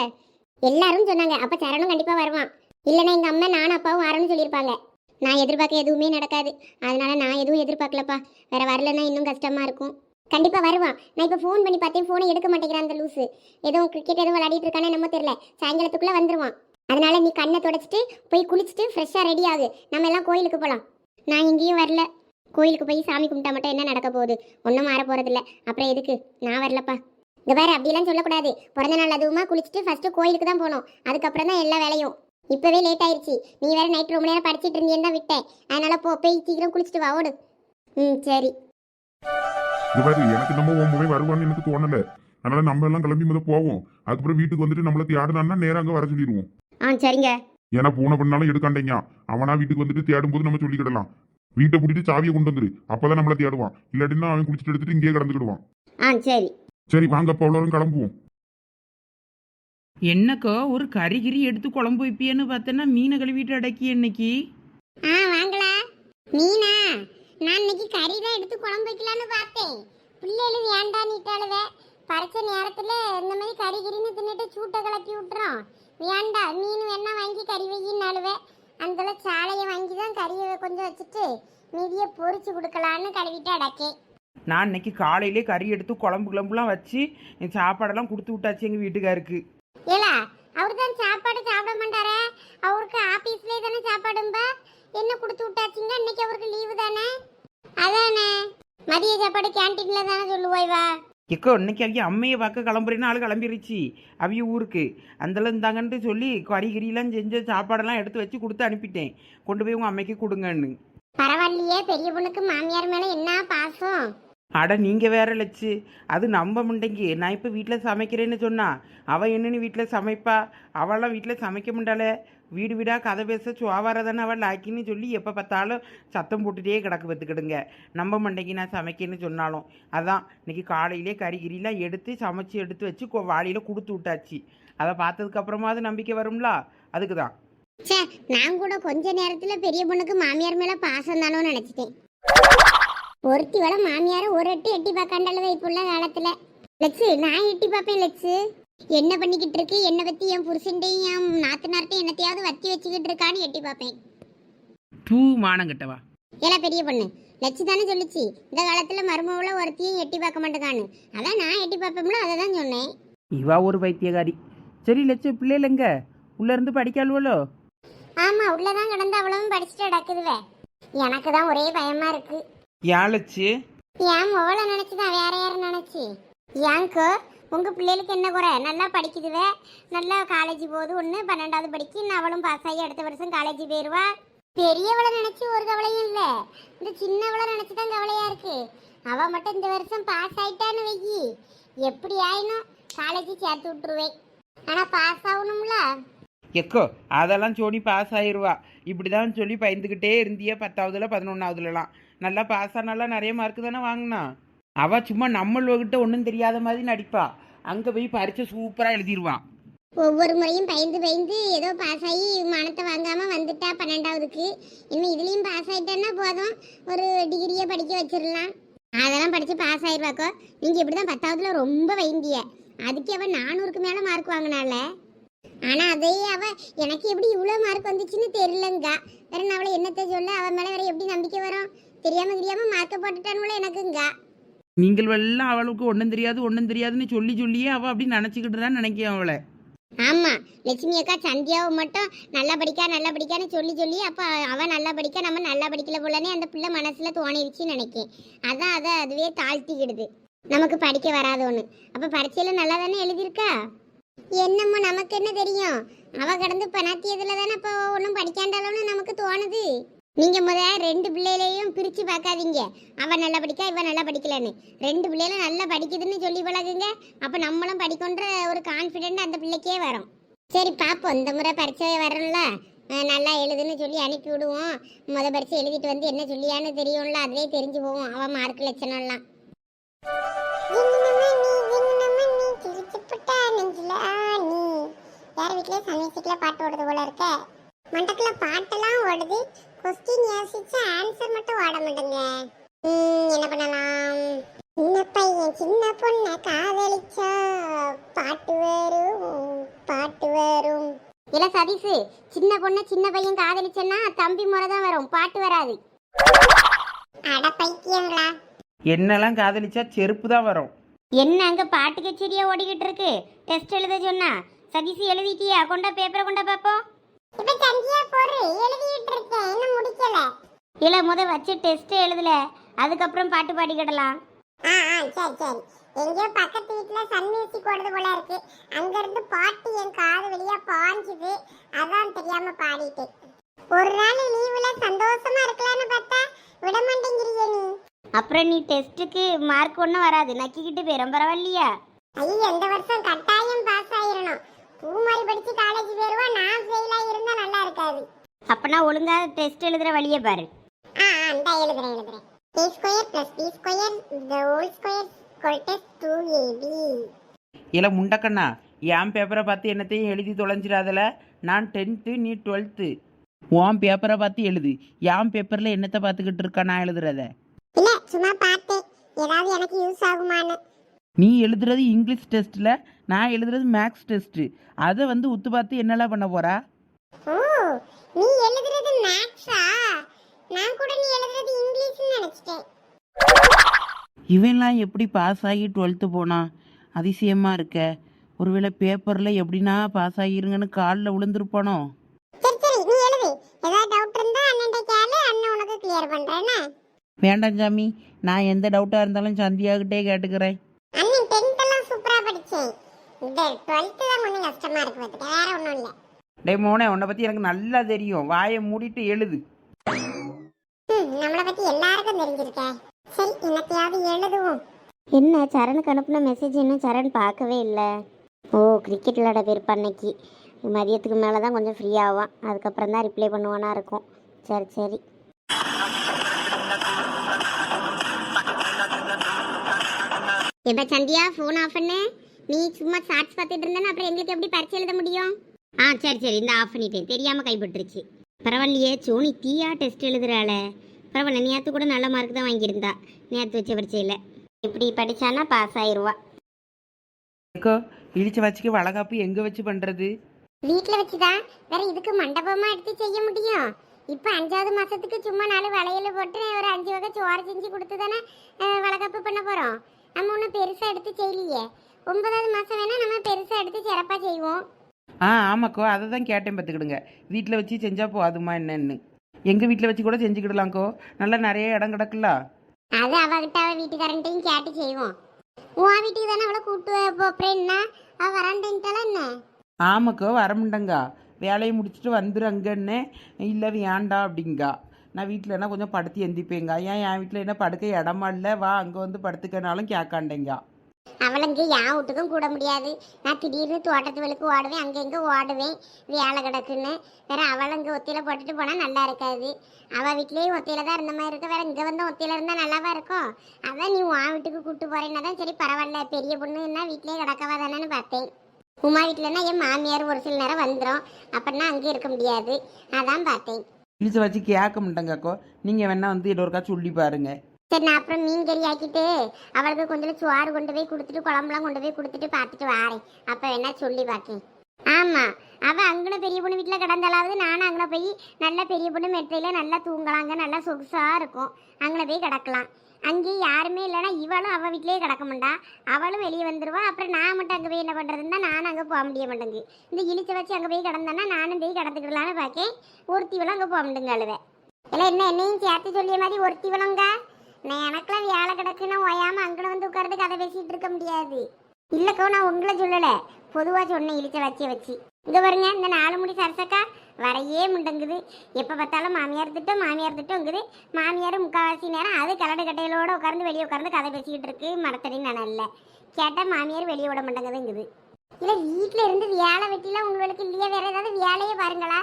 எல்லாரும் சொன்னாங்க அப்ப சரணம் கண்டிப்பா வருவான். இல்லைன்னா எங்க அம்மா நானும் அப்பாவும் வரேன்னு சொல்லியிருப்பாங்க. நான் எதிர்பார்க்க எதுவுமே நடக்காது. அதனால நான் எதுவும் எதிர்பார்க்கலப்பா. வேற வரலன்னா இன்னும் கஷ்டமா இருக்கும். கண்டிப்பா வருவான். நான் இப்போ ஃபோன் பண்ணி பார்த்தேன் ஃபோனை எடுக்க மாட்டேங்கிறான் அந்த லூசு. எதுவும் கிரிக்கெட் எதுவும் விளையாடிட்டு இருக்கானே நம்ம தெரியல. சாயங்காலத்துக்குள்ள வந்துருவான். அதனால நீ கண்ணை தொடச்சிட்டு போய் குளிச்சுட்டு ஃப்ரெஷ்ஷாக ரெடி ஆகு. நம்ம எல்லாம் கோயிலுக்கு போகலாம் நான் எங்கேயும் வரல. கோயிலுக்கு போய் சாமி கும்பிட்டா மட்டும் என்ன நடக்க போகுது? ஒன்றும் மாற போகிறதில்ல அப்புறம் எதுக்கு? நான் வரலப்பா. இங்க வேற அப்படிலாம் சொல்லக்கூடாது. பிறந்த நாள் அதுவுமா குளிச்சுட்டு ஃபர்ஸ்ட் கோயிலுக்கு தான் போகணும் அதுக்கப்புறம் தான் எல்லா வேலையும். இப்போவே லேட் ஆயிடுச்சு நீ வேற நைட் ரொம்ப நேரம் படிச்சிட்டு இருந்தேன்னு தான் விட்டேன். அதனால போ போய் சீக்கிரம் குளிச்சுட்டு வா ஓடு. ம் சரி. எனக்கு நம்ம உன் முறை வருவான்னு எனக்கு தோணல. அதனால நம்ம எல்லாம் கிளம்பி முதல்ல போவோம். அதுக்கப்புறம் வீட்டுக்கு வந்துட்டு நம்மள தேடினான்னா நேரா அங்க வர சொல்லிடுவோம் ஆ சரிங்க. ஏன்னா பூனை பண்ணாலும் எடுக்காண்டீங்க. அவனா வீட்டுக்கு வந்துட்டு தேடும் போது நம்ம சொல்லிக்கிடலாம். வீட்டை பூட்டிட்டு சாவியை கொண்டு வந்துரு. அப்பதான் நம்மள தேடுவான். இல்லாட்டினா அவன் குளிச்சுட்டு எடுத்துட்டு இங்கேயே கிடந்துக்கிடுவான். ஆ சரி. சரி வாங்க அவ்வளோ கிளம்புவோம். என்னக்கோ ஒரு கறி கிரி எடுத்து குழம்பு வைப்பியன்னு பார்த்தேன்னா மீனை கழுவிட்டு அடக்கி இன்னைக்கு ஆ வாங்களா மீனா? நான் இன்னைக்கு கறி தான் எடுத்து குழம்பு வைக்கலான்னு பார்த்தேன். பிள்ளைகள் ஏன்டா நீட்டாளுவ. பறிச்ச நேரத்துல இந்த மாதிரி கறி கிரின்னு தின்னுட்டு சூட்டை கிளப்பி விட்டுறோம். வேண்டா மீன் வேணா வாங்கி கறி வையின்னாளுவ. அந்த சாலையை வாங்கி தான் கறியை கொஞ்சம் வச்சுட்டு மீதியை பொரிச்சு கொடுக்கலான்னு கழுவிட்டு அடக்கேன். நான் இன்னைக்கு காலையிலே கறி எடுத்து குழம்பு கிளம்புலாம் வச்சு சாப்பாடெல்லாம் கொடுத்து விட்டாச்சு எங்கள் வீட்டுக்காருக்கு. ஏலா அவர் தான் சாப்பாடு சாப்பிட மாட்டாரே. அவருக்கு ஆபீஸ்லயே தானே சாப்பாடும்பா. என்ன கொடுத்து விட்டாச்சுங்க? இன்னைக்கு அவருக்கு லீவு தானே? அதானே. மதிய சாப்பாடு கேன்டீன்ல தானே சொல்லுவாய் வா. எக்கோ இன்னைக்கு அவிய அம்மையை பார்க்க கிளம்புறேன்னு ஆள் கிளம்பிருச்சு. அவிய ஊருக்கு. அந்தளவு இருந்தாங்கன்ட்டு சொல்லி கறி கிரியெல்லாம் செஞ்ச சாப்பாடெல்லாம் எடுத்து வச்சு கொடுத்து அனுப்பிட்டேன். கொண்டு போய் உங்கள் அம்மைக்கு கொடுங்கன்னு. பரவாயில்லையே பெரிய பொண்ணுக்கு மாமியார் மேல என்ன பாசம்? அட நீங்க வேற லட்சு அது நம்ப முண்டைங்க. நான் இப்போ வீட்டில் சமைக்கிறேன்னு சொன்னா அவ என்னன்னு வீட்டில் சமைப்பா? அவளாம் வீட்டில் சமைக்க முண்டாளே. வீடு வீடாக கதை பேச சுவாவாரதானே அவள் லாக்கின்னு சொல்லி எப்போ பார்த்தாலும் சத்தம் போட்டுட்டே கிடக்கு பார்த்துக்கிடுங்க. நம்ப மண்டைக்கு நான் சமைக்கேன்னு சொன்னாலும். அதான் இன்னைக்கு காலையிலே கறிகிரிலாம் எடுத்து சமைச்சு எடுத்து வச்சு வாளியில் கொடுத்து விட்டாச்சு. அதை பார்த்ததுக்கப்புறமாவது நம்பிக்கை வரும்ல? அதுக்கு தான் ச்சே நான் கூட கொஞ்ச நேரத்துல பெரிய பொண்ணுக்கு மாமியார் மேல பாசம் தானோ நினைச்சிட்டேன். ஒருத்தி வேலை மாமியார ஒரு எட்டி எட்டி பார்க்காண்டல்ல இப்ப உள்ள காலத்துல. லட்சு நான் எட்டி பார்ப்பேன் லட்சு. என்ன பண்ணிக்கிட்டு இருக்கு? என்னை பத்தி என் புருஷன்டையும் என் நாத்தனார்ட்டையும் என்னத்தையாவது வத்தி வச்சுக்கிட்டு இருக்கான்னு எட்டி பார்ப்பேன். பூ மானங்கிட்டவா ஏலா பெரிய பொண்ணு. லட்சு தானே சொல்லுச்சு. இந்த காலத்துல மருமவுல ஒருத்தையும் எட்டி பார்க்க மாட்டேங்கான்னு அதான் நான் எட்டி பார்ப்போம்ல அதை தான் சொன்னேன். இவா ஒரு பைத்தியகாரி. சரி லட்சு பிள்ளைலங்க உள்ளே இருந்து படிக்காளுவலோ ஆமா உள்ளதான் கிடந்து அவ்வளவும் படிச்சுட்டு கிடக்குதுவே. எனக்கு தான் ஒரே பயமா இருக்கு. லட்சு? ஏன் மொபைல நினைச்சுதான் வேற யாரும் நினைச்சு? ஏங்கோ உங்க பிள்ளைகளுக்கு என்ன குறை? நல்லா படிக்குதுவே. நல்லா காலேஜ் போகுது. ஒன்று பன்னெண்டாவது படிக்கு. இன்னும் அவளும் பாஸ் ஆகி அடுத்த வருஷம் காலேஜ் போயிடுவா பெரியவளை நினைச்சு ஒரு கவலையும் இல்லை. இந்த சின்னவளை நினைச்சு தான் கவலையா இருக்கு. அவ மட்டும் இந்த வருஷம் பாஸ் ஆயிட்டான்னு வைக்கி எப்படி ஆயினும் காலேஜ் சேர்த்து விட்டுருவேன். ஆனா பாஸ் ஆகணும்ல? எக்கோ அதெல்லாம் சோனி பாஸ் ஆயிடுவா இப்படி தான் சொல்லி பயந்துக்கிட்டே இருந்தியே பத்தாவதுல பதினொன்றாவதுலலாம் நல்லா பாஸ் ஆனாலாம் நிறைய மார்க் தானே வாங்கினா. அவள் சும்மா நம்மள்கிட்ட ஒன்றும் தெரியாத மாதிரி நடிப்பா. அங்கே போய் பரீட்சை சூப்பராக எழுதிடுவான் ஒவ்வொரு முறையும் பயந்து பயந்து ஏதோ பாஸ் ஆகி மானத்தை வாங்காம வந்துட்டா பன்னெண்டாவதுக்கு. இனிமே இதுலேயும் பாஸ் ஆகிட்டேன்னா போதும். ஒரு டிகிரியை படிக்க வச்சிடலாம். அதெல்லாம் படித்து பாஸ் ஆயிருவாக்கோ இப்படி தான் பத்தாவதுல ரொம்ப வைந்திய அதுக்கே அவன் நானூறுக்கு மேலே மார்க் வாங்கினால ஆனா அதே அவ எனக்கு எப்படி இவ்வளவு மார்க் வந்துச்சுன்னு தெரியலங்க. வேற நான் அவளை என்னத்த சொல்ல? அவ மேல வேற எப்படி நம்பிக்கை வரும்? தெரியாம தெரியாம மார்க்க போட்டுட்டானுல எனக்குங்க. நீங்கள் எல்லாம் அவளுக்கு ஒன்றும் தெரியாது ஒன்றும் தெரியாதுன்னு சொல்லி சொல்லியே அவள் அப்படி நினச்சிக்கிட்டு தான் நினைக்கிறேன் அவளை. ஆமா லட்சுமி அக்கா சந்தியாவை மட்டும் நல்லா படிக்கா நல்லா படிக்கான்னு சொல்லி சொல்லி அப்ப அவ நல்லா படிக்க நம்ம நல்லா படிக்கல போலனே அந்த பிள்ளை மனசுல தோணிருச்சுன்னு நினைக்கேன். அதான் அதை அதுவே தாழ்த்திக்கிடுது. நமக்கு படிக்க வராதோன்னு. அப்ப பரீட்சையில நல்லா தானே எழுதியிருக்கா? என்னம்மா நமக்கு என்ன தெரியும்? அவ கடந்து பணத்தியதுல தானே இப்போ ஒன்றும் படிக்காண்டாலும்னு நமக்கு தோணுது. நீங்க முத ரெண்டு பிள்ளைகளையும் பிரிச்சு பார்க்காதீங்க. அவ நல்லா படிக்கா இவ நல்லா படிக்கலன்னு. ரெண்டு பிள்ளைகளும் நல்லா படிக்குதுன்னு சொல்லி பழகுங்க. அப்ப நம்மளும் படிக்கொன்ற ஒரு கான்ஃபிடென்ட் அந்த பிள்ளைக்கே வரும். சரி பாப்போம். இந்த முறை பரீட்சை வரணும்ல நல்லா எழுதுன்னு சொல்லி அனுப்பி விடுவோம். முத பரீட்சை எழுதிட்டு வந்து என்ன சொல்லியான்னு தெரியும்ல. அதுலேயே தெரிஞ்சு போவோம். அவன் மார்க் லட்சணம்லாம். யார் வீட்லயே சமயத்துக்குள்ள பாட்டு ஓடுது போல இருக்க? மண்டக்குல பாட்டெல்லாம் ஓடுது. கொஸ்டின் யோசிச்சு ஆன்சர் மட்டும் ஓட மாட்டேங்க. ம், என்ன பண்ணலாம்? சின்ன பையன் சின்ன பொண்ண காதலிச்சா பாட்டு வரும் பாட்டு வரும். இல்ல சதீஷ் சின்ன பொண்ணு சின்ன பையன் காதலிச்சேன்னா தம்பி முறை தான் வரும் பாட்டு வராது. அட பைத்தியங்களா. என்னெல்லாம் காதலிச்சா செருப்பு தான் வரும். என்ன அங்க பாட்டு கச்சேரியா ஓடிக்கிட்டு இருக்கு? டெஸ்ட் எழுத சொன்னா. சதீஷ் எழுதிட்டியா? கொண்டா பேப்பரை கொண்டா பாப்போம். இப்ப சந்தியா போரு எழுதிட்டு இருக்கேன். இன்னும் முடிக்கல. இல்ல முத வச்சு டெஸ்ட் எழுதல. அதுக்கப்புறம் பாட்டு பாடிக்கிடலாம் ஆ ஆ சரி சரி. எங்கேயோ பக்கத்து வீட்டுல சன் மியூசிக் ஓடுது போல இருக்கு. அங்க இருந்து பாட்டு என் காது வழியா பாஞ்சுது. அதான் தெரியாம பாடிட்டேன் ஒரு நாள் லீவுல சந்தோஷமா இருக்கலாம்னு பார்த்தா விட மாட்டேங்கிறியே நீ. அப்புறம் நீ டெஸ்ட்டுக்கு மார்க் ஒன்றும் வராது. நக்கிக்கிட்டு போயிடும் பரவாயில்லையா? ஐயோ இந்த வருஷம் கட்டாயம் பாஸ் ஆயிரணும். பூமாரி படிச்சு காலேஜ் போயிருவா நான் ஃபெயில் இருந்தா நல்லா இருக்காது. அப்பனா ஒழுங்கா டெஸ்ட் எழுதுற வழியை பாரு. ஆ ஆ இந்த எழுதுறேன் எழுதுறேன். A square plus b square the whole square equal to 2ab இல்லை முண்டக்கண்ணா என் பேப்பரை பார்த்து என்னத்தையும் எழுதி தொலைஞ்சிடாதல? நான் டென்த்து நீ டுவெல்த்து உன் பேப்பரை பார்த்து எழுது. என் பேப்பரில் என்னத்தை பார்த்துக்கிட்டு இருக்கா நான் எழுதுறத? சும்மா பார்த்தேன். ஏதாவது எனக்கு யூஸ் ஆகுமான்னு. நீ எழுதுறது இங்கிலீஷ் டெஸ்ட்டில் நான் எழுதுறது மேக்ஸ் டெஸ்ட்டு அதை வந்து உத்து பார்த்து என்னெல்லாம் பண்ண போறா? ஓ நீ எழுதுறது மேத்ஸா நான் கூட நீ எழுதுறது இங்கிலீஷ்னு நினைச்சிட்டேன். இவன்லாம் எப்படி பாஸ் ஆகி டுவெல்த்து போனான் அதிசயமாக இருக்க. ஒருவேளை பேப்பரில் எப்படின்னா பாஸ் ஆகிருங்கன்னு காலில் விழுந்திருப்பானோ? சரி சரி நீ எழுது. ஏதாவது டவுட் இருந்தா அண்ணன் கேளு அண்ணன் உனக்கு கிளியர் பண்றேன்னு வேண்டாம் சாமி நான் எந்த டவுட்டாக இருந்தாலும் சந்தியாகிட்டே கேட்டுக்கிறேன். அண்ணன் சரி இந்த டுவெல்த்து தான் கொஞ்சம் கஷ்டமா இருக்கு வேற இல்லை. டே மோனே உன்னை பற்றி எனக்கு நல்லா தெரியும். வாயை மூடிட்டு எழுது. ம் நம்மளை பத்தி எல்லாருக்கும் தெரிஞ்சிருக்கே. சரி எழுதுவோம். என்ன சரணுக்கு அனுப்புன மெசேஜ் இன்னும் சரண் பார்க்கவே இல்லை. ஓ கிரிக்கெட் விளையாட போயிருப்பா அன்னைக்கு. மதியத்துக்கு மேலே தான் கொஞ்சம் ஃப்ரீ ஆவான். அதுக்கப்புறம் தான் ரிப்ளை பண்ணுவானா இருக்கும். சரி சரி. எப்ப சந்தியா? ஃபோன் ஆஃப் பண்ணு. நீ சும்மா ஷார்ட்ஸ் பார்த்துட்டு இருந்தேன்னா அப்புறம் எங்களுக்கு எப்படி பரிச்சை எழுத முடியும்? ஆ சரி சரி. இந்த ஆஃப் பண்ணிட்டேன். தெரியாமல் கைப்பட்டுருச்சு பரவாயில்லையே சோனி தீயா டெஸ்ட் எழுதுறாளே. பரவாயில்ல நேற்று கூட நல்ல மார்க் தான் வாங்கியிருந்தா. நேற்று வச்ச பரீட்சையில். இப்படி படிச்சானா பாஸ் ஆயிடுவா இழிச்ச வச்சுக்கு வளகாப்பு எங்கே வச்சு பண்ணுறது வீட்ல வச்சுதான் வேற இதுக்கு மண்டபமா எடுத்து செய்ய முடியும். இப்ப அஞ்சாவது மாசத்துக்கு சும்மா நாலு வளையல் போட்டு ஒரு அஞ்சு வகை சோறு செஞ்சு கொடுத்து தானே வளகாப்பு பண்ண போறோம். நம்ம ஒன்றும் பெருசா எடுத்து செய்யலையே. ஒன்பதாவது மாசம் வேணா நம்ம பெருசா எடுத்து சிறப்பா செய்வோம். ஆ ஆமாக்கோ அதை தான் கேட்டேன் பார்த்துக்கிடுங்க. வீட்டில் வச்சு செஞ்சால் போதுமா என்னன்னு. எங்கள் வீட்டில் வச்சு கூட செஞ்சுக்கிடலாம்க்கோ. நல்லா நிறைய இடம் கிடக்குல்ல? அது அவகிட்ட அவ வீட்டுக்காரன்ட்டையும் கேட்டு செய்வோம். உன் வீட்டுக்கு தானே அவளை கூட்டு போறேன்னா அவ வரான்ட்டால என்ன? ஆமாக்கோ வரமுண்டங்க வேலையை முடிச்சுட்டு வந்துருங்கன்னு இல்லை வேண்டா அப்படிங்கா. நான் வீட்டிலனா கொஞ்சம் படுத்து எந்திப்பேங்க. ஏன் என் வீட்டில் என்ன படுக்க இடமா இல்லை? வா அங்கே வந்து படுத்துக்கனாலும் கேட்காண்டேங்க. அவளுங்க என் வீட்டுக்கும் கூட முடியாது. நான் திடீர்னு தோட்டத்து வெளுக்கு ஓடுவேன் அங்கே இங்கே ஓடுவேன் வேலை கிடக்குன்னு. வேற அவள் இங்கே போட்டுட்டு போனால் நல்லா இருக்காது. அவள் வீட்லேயும் ஒத்தையில தான் இருந்த மாதிரி இருக்கும். வேற இங்கே வந்து ஒத்தையில இருந்தால் நல்லாவா இருக்கும்? அதான் நீ உன் வீட்டுக்கு கூப்பிட்டு போறேன்னா தான் சரி பரவாயில்ல. பெரிய பொண்ணுன்னா வீட்லேயே கிடக்கவா தானேன்னு பார்த்தேன். உமா வீட்டிலன்னா என் மாமியார் ஒரு சில நேரம் வந்துடும் அப்படின்னா அங்கே இருக்க முடியாது. அதான் பார்த்தேன். இழுத்து வச்சு கேட்க மாட்டேங்கக்கோ நீங்கள் வேணா வந்து இன்னொருக்கா சொல்லி பாருங்க. சரி நான் அப்புறம் மீன் கறி ஆக்கிட்டு அவளுக்கு கொஞ்சம் சோறு கொண்டு போய் கொடுத்துட்டு குழம்புலாம் கொண்டு போய் கொடுத்துட்டு பார்த்துட்டு வாரேன். அப்போ வேணா சொல்லி பார்க்கேன் ஆமாம் அவள் அங்கன பெரிய பொண்ணு வீட்டில் கிடந்தாலாவது நானும் அங்கே போய் நல்ல பெரிய பொண்ணு மெத்தையில் நல்லா தூங்கலாங்க நல்லா சொகுசாக இருக்கும். அங்கே போய் கிடக்கலாம். அங்கேயும் யாருமே இல்லைன்னா இவளும் அவள் வீட்லேயே கிடக்க மாட்டா அவளும் வெளியே வந்துடுவா அப்புறம் நான் மட்டும் அங்கே போய் என்ன பண்ணுறதுன்னா நானும் அங்கே போக முடிய மாட்டேங்கு இந்த இழிச்ச வச்சு அங்கே போய் கிடந்தேன்னா நானும் போய் கிடந்துக்கிடலான்னு பார்க்கேன். ஒருத்திவளும் அங்கே போக முடியுங்க அழுவேன் இல்லை என்ன என்னையும் சேர்த்து சொல்லிய மாதிரி ஒருத்திவளுங்க நான் எனக்குலாம் வேலை கிடக்குன்னா ஓயாமல் அங்கே வந்து உட்கார்ந்து கதை பேசிகிட்டு இருக்க முடியாது. இல்லைக்கோ நான் உங்களை சொல்லலை. பொதுவாக சொன்னேன் இழிச்ச வச்சு வச்சு. இங்கே பாருங்க இந்த நாலு முடி சரசக்கா வரையே முண்டங்குது எப்போ பார்த்தாலும் மாமியார் திட்டம் மாமியார் திட்டம்ங்குது மாமியார் முக்கால்வாசி நேரம் அது கலடு கட்டையிலோடு உட்காந்து வெளியே உட்காந்து கதை பேசிக்கிட்டு இருக்கு மரத்தடி நனல்ல கேட்டால் மாமியார் வெளியே விட மாட்டேங்குதுங்குது. இல்லை வீட்டில் இருந்து வேலை வெட்டிலாம் உங்களுக்கு இல்லையா? வேற ஏதாவது வேலையே பாருங்களா?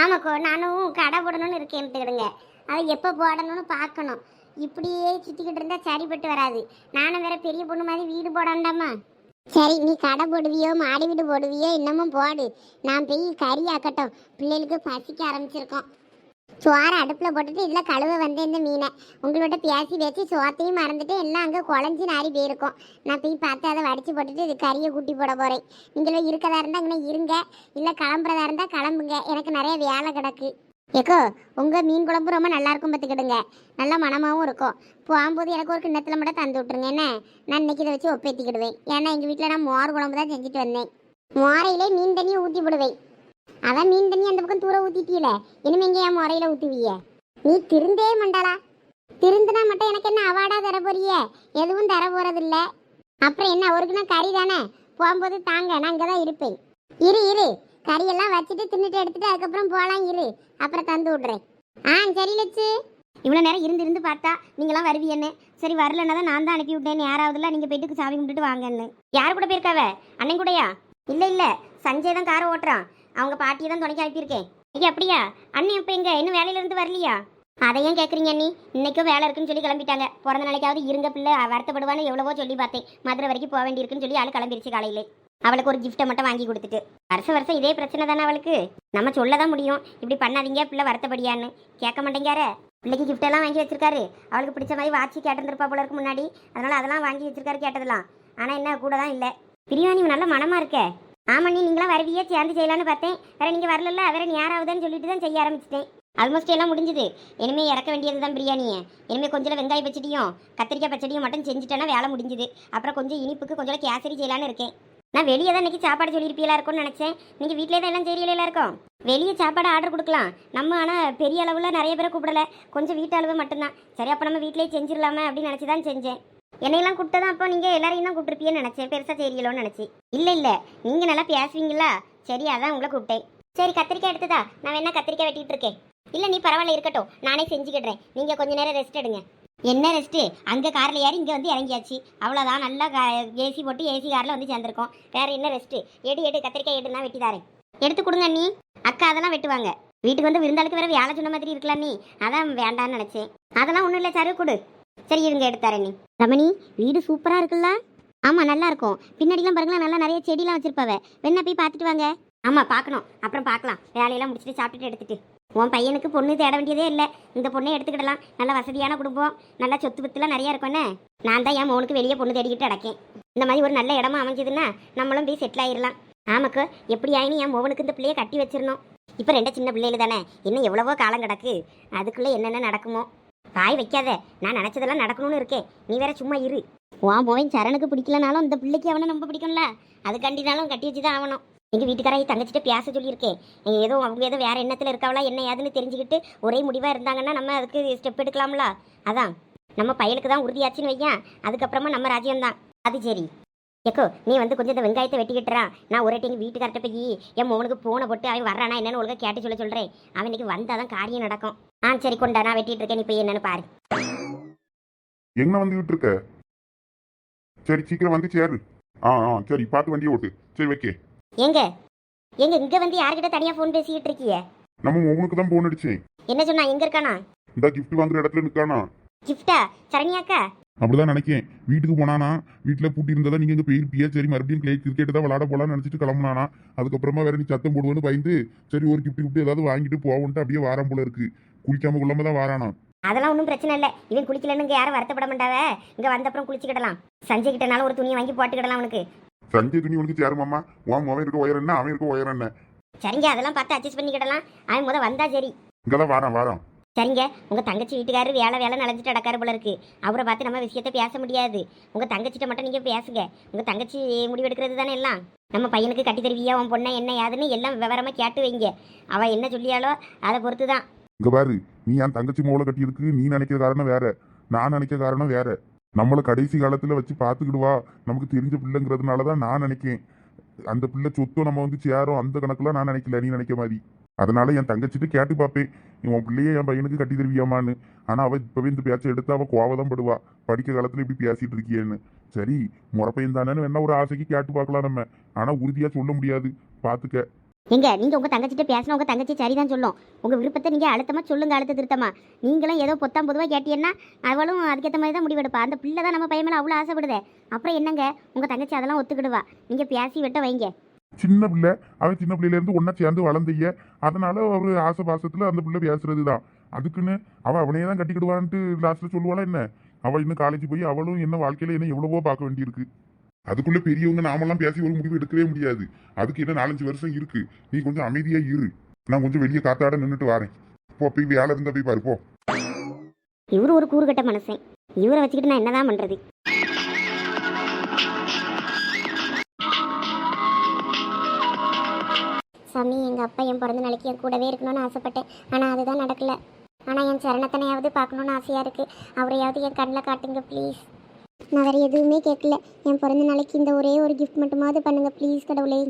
ஆமாக்கோ நானும் கடை போடணும்னு இருக்கேன்ட்டுக்கிடுங்க அதை எப்போ போடணும்னு பார்க்கணும். இப்படியே சுற்றிக்கிட்டு இருந்தால் சரிப்பட்டு வராது. நானும் வேற பெரிய பொண்ணு மாதிரி வீடு போடாண்டாமா சரி நீ கடை போடுவியோ மாடி வீடு போடுவியோ இன்னமும் போடு. நான் போய் கறி ஆக்கட்டும். பிள்ளைகளுக்கு பசிக்க ஆரம்பிச்சிருக்கோம். சோறு அடுப்பில் போட்டுட்டு இதில் கழுவ வந்தேன் இந்த மீனை. உங்களோட பேசி பேசி சோத்தையும் மறந்துட்டு எல்லாம் அங்கே குழஞ்சி நாரி போயிருக்கோம். நான் போய் பார்த்து அதை வடித்து போட்டுட்டு இது கறியை கூட்டி போட போகிறேன் நீங்களும் இருக்கதா இருந்தால் அங்கே இருங்க. இல்லை கிளம்புறதா இருந்தால் கிளம்புங்க. எனக்கு நிறைய வேலை கிடக்கு. ஏக்கோ உங்கள் மீன் குழம்பு ரொம்ப நல்லா இருக்கும் பார்த்துக்கிடுங்க. நல்ல மனமாகவும் இருக்கும். போகும்போது எனக்கு ஒரு கிண்ணத்தில் மட்டும் தந்து விட்ருங்க என்ன? நான் இன்னைக்கு இதை வச்சு ஒப்பேற்றிக்கிடுவேன் ஏன்னா எங்கள் வீட்டில் நான் மோர் குழம்பு தான் செஞ்சுட்டு வந்தேன். மோரையிலே மீன் தண்ணியை ஊற்றி விடுவேன். அதான் மீன் தண்ணி அந்த பக்கம் தூர ஊற்றிட்டீல இனிமே எங்கே என் மோரையில் ஊற்றுவிய நீ திருந்தே மண்டாளா? திருந்தினா மட்டும் எனக்கு என்ன அவார்டாக தர போறிய எதுவும் தர போகிறதில்ல அப்புறம் என்ன ஒரு கிணம் கறி தானே? போகும்போது தாங்க நான் இங்கே தான் இருப்பேன். இரு இரு. கறியெல்லாம் வச்சுட்டு தின்னுட்டு எடுத்துட்டு அதுக்கப்புறம் போகலாம் இரு. அப்புறம் தந்து விட்றேன். ஆ சரி லட்சு. இவ்வளோ நேரம் இருந்து இருந்து பார்த்தா நீங்களாம் வருவீன்னு சரி வரலன்னா தான் நான் தான் அனுப்பி விட்டேன் யாராவதுல நீங்கள் போயிட்டு சாமி கும்பிட்டுட்டு வாங்கன்னு. யார் கூட போயிருக்காவ? அண்ணன் கூடயா? இல்லை இல்லை. சஞ்சய் தான் காரை ஓட்டுறான். அவங்க பாட்டியை தான் துணைக்கு அனுப்பியிருக்கேன். ஐயா அப்படியா? அண்ணன் இப்போ எங்கே? இன்னும் வேலையில இருந்து வரலையா? அதையும் கேட்குறீங்க அண்ணி? இன்னைக்கும் வேலை இருக்குன்னு சொல்லி கிளம்பிட்டாங்க. பிறந்த நாளைக்காவது இருங்க பிள்ளை வருத்தப்படுவான்னு எவ்வளவோ சொல்லி பார்த்தேன். மதுரை வரைக்கும் போக வேண்டியிருக்குன்னு சொல்லி ஆள் கிளம்பிருச்சு காலையிலே. அவளுக்கு ஒரு கிஃப்ட்டை மட்டும் வாங்கி கொடுத்துட்டு. வருஷம் வருஷம் இதே பிரச்சனை தானே அவளுக்கு? நம்ம சொல்ல தான் முடியும். இப்படி பண்ணாதீங்க பிள்ளை வருத்தப்படியான்னு. கேட்க மாட்டேங்கார பிள்ளைக்கு gift எல்லாம் வாங்கி வச்சிருக்காரு. அவளுக்கு பிடிச்ச மாதிரி வாட்சி கேட்டிருந்திருப்பா போல இருக்கு முன்னாடி. அதனால அதெல்லாம் வாங்கி வச்சிருக்காரு கேட்டதெல்லாம். ஆனால் என்ன கூட தான் இல்லை. பிரியாணி நல்ல மனமா இருக்க. ஆமா நீ நீங்களாம் வருவியே சேர்ந்து செய்யலான்னு பார்த்தேன். வேற நீங்கள் வரல வேற நீ யாராவதுன்னு சொல்லிட்டு தான் செய்ய ஆரம்பிச்சிட்டேன். ஆல்மோஸ்ட் எல்லாம் முடிஞ்சுது. இனிமே இறக்க வேண்டியது தான் பிரியாணியை. இனிமே கொஞ்சம் வெங்காய பச்சடியும் கத்திரிக்காய் பச்சடியும் மட்டும் செஞ்சுட்டேன்னா வேலை முடிஞ்சுது. அப்புறம் கொஞ்சம் இனிப்புக்கு கொஞ்சம் கேசரி செய்யலான்னு இருக்கேன். நான் வெளியே தான் இன்னைக்கு சாப்பாடு சொல்லியிருப்பீங்களா இருக்கும்னு நினச்சேன். நீங்கள் வீட்டிலே தான் எல்லாம் செய்யலாம் இருக்கோம்? வெளியே சாப்பாடு ஆர்டர் கொடுக்கலாம். நம்ம ஆனால் பெரிய அளவில் நிறைய பேரை கூப்பிடல. கொஞ்சம் வீட்டு அளவு மட்டும்தான். சரி அப்போ நம்ம வீட்டிலேயே செஞ்சிடலாமே அப்படின்னு நினச்சி தான் செஞ்சேன். என்னையெல்லாம் கூப்பிட்டதான் அப்போ நீங்கள் எல்லாரையும் தான் கூப்பிட்டுருப்பீங்கன்னு நினச்சேன். பெருசாக செய்யலோன்னு நினச்சி. இல்லை இல்லை. நீங்கள் நல்லா பேசுவீங்களா? சரி அதான் உங்களை கூப்பிட்டேன். சரி கத்திரிக்காய் எடுத்துதா? நான் வேணா கத்திரிக்காய் வெட்டிகிட்டு இருக்கேன். இல்லை நீ பரவாயில்ல இருக்கட்டும். நானே செஞ்சுக்கிடுறேன். நீங்கள் கொஞ்ச நேரம் ரெஸ்ட் எடுங்க. என்ன ரெஸ்ட்டு அங்கே காரில் ஏறி இங்கே வந்து இறங்கியாச்சு. அவ்வளோதான் நல்லா ஏசி போட்டு ஏசி காரில் வந்து சேர்ந்துருக்கோம். வேறு என்ன ரெஸ்ட்டு எடு எடு கத்திரிக்காய் எடு நான் வெட்டி தாரேன். எடுத்து கொடுங்க நீ அக்கா அதெல்லாம் வெட்டுவாங்க. வீட்டுக்கு வந்து விருந்தாளுக்கு வேறு வேலை சொன்ன மாதிரி இருக்கலாம் நீ அதான் வேண்டான்னு நினச்சேன். அதெல்லாம் ஒன்றும் இல்லை சரி கொடு. சரி இருங்க எடுத்தாரே நீ ரமணி வீடு சூப்பராக இருக்குல்ல? ஆமாம் நல்லா இருக்கும். பின்னாடிலாம் பாருங்களேன் நல்லா நிறைய செடிலாம் வச்சிருப்பாவ. வேணா போய் பார்த்துட்டு வாங்க. ஆமாம் பார்க்கணும். அப்புறம் பார்க்கலாம். வேலையெல்லாம் முடிச்சுட்டு சாப்பிட்டுட்டு எடுத்துட்டு. உன் பையனுக்கு பொண்ணு தேட வேண்டியதே இல்லை. இந்த பொண்ணை எடுத்துக்கிடலாம். நல்ல வசதியான குடும்பம். நல்லா சொத்து பத்துலாம் நிறையா இருக்கும்னே நான் தான் என் மோனுக்கு வெளியே பொண்ணு தேடிக்கிட்டு அடக்கேன் இந்த மாதிரி ஒரு நல்ல இடமா அமைஞ்சதுன்னா நம்மளும் போய் செட்டில் ஆயிடலாம் ஆமாக்கு எப்படி ஆயினு என் மோவனுக்கு இந்த பிள்ளைய கட்டி வச்சிடணும். இப்போ ரெண்டு சின்ன பிள்ளைகள் தானே. இன்னும் எவ்வளவோ காலம் கிடக்கு. அதுக்குள்ளே என்னென்ன நடக்குமோ? வாய் வைக்காத. நான் நினச்சதெல்லாம் நடக்கணும்னு இருக்கேன். நீ வேற சும்மா இரு. உன் மோவன் சரணுக்கு பிடிக்கலனாலும் இந்த பிள்ளைக்கு அவனை ரொம்ப பிடிக்கும்ல. அது கண்டினாலும் கட்டி வச்சு தான் ஆகணும். எங்கள் வீட்டுக்காரங்க தங்கச்சிட்ட பேச சொல்லியிருக்கேன் ஏதோ அவங்க ஏதோ வேறு எண்ணத்தில் இருக்காவளா என்ன ஏதுன்னு தெரிஞ்சுக்கிட்டு ஒரே முடிவாக இருந்தாங்கன்னா நம்ம அதுக்கு ஸ்டெப் எடுக்கலாம்ல? அதான். நம்ம பையனுக்கு தான் உறுதியாச்சுன்னு வையன். அதுக்கப்புறமா நம்ம ராஜ்யம்தான். அது சரி. எக்கோ நீ வந்து கொஞ்சம் இந்த வெங்காயத்தை வெட்டிக்கிட்டுறா. நான் ஒரே டைம் வீட்டுக்கார்ட்ட போய் என் மோனுக்கு போனை போட்டு அவன் வர்றானா என்னன்னு ஒழுங்கா கேட்டு சொல்ல சொல்கிறேன் அவன் இன்னைக்கு வந்தால் தான் காரியம் நடக்கும். ஆ சரி கொண்டா நான் வெட்டிட்டு இருக்கேன். நீ போய் என்னன்னு பாரு. என்ன வந்துகிட்டு இருக்க? சரி சீக்கிரம் வந்து சேரு. ஆ ஆ சரி பார்த்து வண்டியை ஓட்டு. சரி வைக்கே. எங்க? எங்க இங்க வந்து யார்கிட்ட தனியா ஃபோன் பேசிக்கிட்டு இருக்கிய? நம்ம உனக்கு தான் போன் அடிச்சேன். என்ன சொன்னா எங்க இருக்கானா? இந்த gift வாங்குற இடத்துல நிக்கானா? கிஃப்டா சரணியாக்கா? அப்படிதான் நினைக்கேன். வீட்டுக்கு போனானா வீட்டில் பூட்டி இருந்ததா நீங்க இங்க போயிருப்பியா சரி மறுபடியும் கிளே கிரிக்கெட் தான் விளாட போலாம்னு நினைச்சிட்டு கிளம்புனானா அதுக்கப்புறமா வேற நீ சத்தம் போடுவேன்னு பயந்து சரி ஒரு கிஃப்ட் கிஃப்ட் ஏதாவது வாங்கிட்டு போவோன்ட்டு அப்படியே வாரம் போல இருக்கு. குளிக்காம கொள்ளாம தான் வாரானா. அதெல்லாம் ஒன்றும் பிரச்சனை இல்லை. இவன் குளிக்கலன்னு இங்க யாரும் வருத்தப்பட மாட்டாவ. இங்க வந்த அப்புறம் குளிச்சுக்கிடலாம். சஞ்சய் கிட்டனாலும் ஒரு துணியை வாங்கி போட்டுக்கிடலாம் அவனுக்கு. சஞ்சய் துணி உனக்கு சேருமாமா உன் அவன் இருக்க உயரம் என்ன? அவன் இருக்க உயரம் என்ன? சரிங்க அதெல்லாம் பார்த்து அட்ஜஸ்ட் பண்ணிக்கிடலாம். அவன் முத வந்தா சரி. இங்கதான் வாரான் வாரான். சரிங்க உங்க தங்கச்சி வீட்டுக்காரரு வேலை வேலை நனைஞ்சிட்டு அடக்காரு போல இருக்கு. அவரை பார்த்து நம்ம விஷயத்த பேச முடியாது. உங்க தங்கச்சிட்ட மட்டும் நீங்க பேசுங்க. உங்க தங்கச்சி முடிவெடுக்கிறது தானே எல்லாம்? நம்ம பையனுக்கு கட்டி தருவியா? உன் பொண்ணை என்ன யாதுன்னு எல்லாம் விவரமா கேட்டு வைங்க. அவ என்ன சொல்லியாலோ அதை பொறுத்து தான் இங்க பாரு நீ என் தங்கச்சி மோளை கட்டியிருக்கு நீ நினைக்கிற காரணம் வேற. நான் நினைக்கிற காரணம் வேற. நம்மளை கடைசி காலத்தில் வச்சு பார்த்துக்கிடுவா. நமக்கு தெரிஞ்ச பிள்ளைங்கிறதுனால தான் நான் நினைக்கேன். அந்த பிள்ளை சொத்தும் நம்ம வந்து சேரும். அந்த கணக்கெலாம் நான் நினைக்கல. நீ நினைக்க மாதிரி. அதனால என் தங்கச்சிட்டு கேட்டு பார்ப்பேன். உன் பிள்ளைய என் பையனுக்கு கட்டி தருவியாமான்னு. ஆனால் அவள் இப்போவே இந்த பேச்சை எடுத்து அவள் கோவதான் படுவா. படிக்க காலத்தில் இப்படி பேசிகிட்டு இருக்கியேன்னு. சரி முறப்பையன் தானேன்னு வேணா ஒரு ஆசைக்கு கேட்டு பார்க்கலாம் நம்ம. ஆனால் உறுதியாக சொல்ல முடியாது. பார்த்துக்க. எங்க நீங்க உங்க தங்கச்சிட்ட பேசினா உங்க தங்கச்சி சரிதான் சொல்லும். உங்க விருப்பத்தை நீங்க அழுத்தமா சொல்லுங்க அழுத்த திருத்தமா. நீங்களும் ஏதோ பொத்தாம் பொதுவா கேட்டீங்கன்னா அவளும் அதுக்கேற்ற மாதிரி தான் முடிவெடுப்பா. அந்த பிள்ளை தான் நம்ம பையன் மேலே அவ்வளோ ஆசைப்படுதே. அப்புறம் என்னங்க? உங்க தங்கச்சி அதெல்லாம் ஒத்துக்கிடுவா. நீங்க பேசி விட்ட வைங்க. சின்ன பிள்ளை அவன் சின்ன பிள்ளையில இருந்து ஒன்னா சேர்ந்து வளர்ந்தீங்க. அதனால ஒரு ஆசை பாசத்துல அந்த பிள்ளை பேசுறது தான் அதுக்குன்னு அவ அவனையே தான் கட்டிக்கிடுவான்ட்டு லாஸ்ட்ல சொல்லுவாளா என்ன? அவள் இன்னும் காலேஜ் போய் அவளும் என்ன வாழ்க்கையில என்ன எவ்வளவோ பார்க்க வேண்டியிருக்கு. அதுக்குள்ள பெரியவங்க நாமெல்லாம் பேசி ஒரு முடிவு எடுக்கவே முடியாது. அதுக்கு இன்னும் நாலஞ்சு வருஷம் இருக்கு. நீ கொஞ்சம் அமைதியா இரு. நான் கொஞ்சம் வெளியே காத்தாட நின்றுட்டு வரேன். போ போய் வேலை இருந்தா போய் பாரு போ. இவரு ஒரு கூறுகட்ட மனுஷன். இவரை வச்சுக்கிட்டு நான் என்னதான் பண்றது? சாமி எங்கள் அப்பா என் பிறந்த நாளைக்கு என் கூடவே இருக்கணும்னு ஆசைப்பட்டேன். ஆனால் அதுதான் நடக்கல. ஆனால் என் சரணத்தனையாவது பார்க்கணுன்னு ஆசையாக இருக்குது அவரையாவது என் கண்ணில் காட்டுங்க ப்ளீஸ் நான் வேறு எதுவுமே கேட்கல என் பிறந்த நாளைக்கு இந்த ஒரே ஒரு கிஃப்ட் மட்டுமாவது பண்ணுங்கள் ப்ளீஸ் கடவுளே.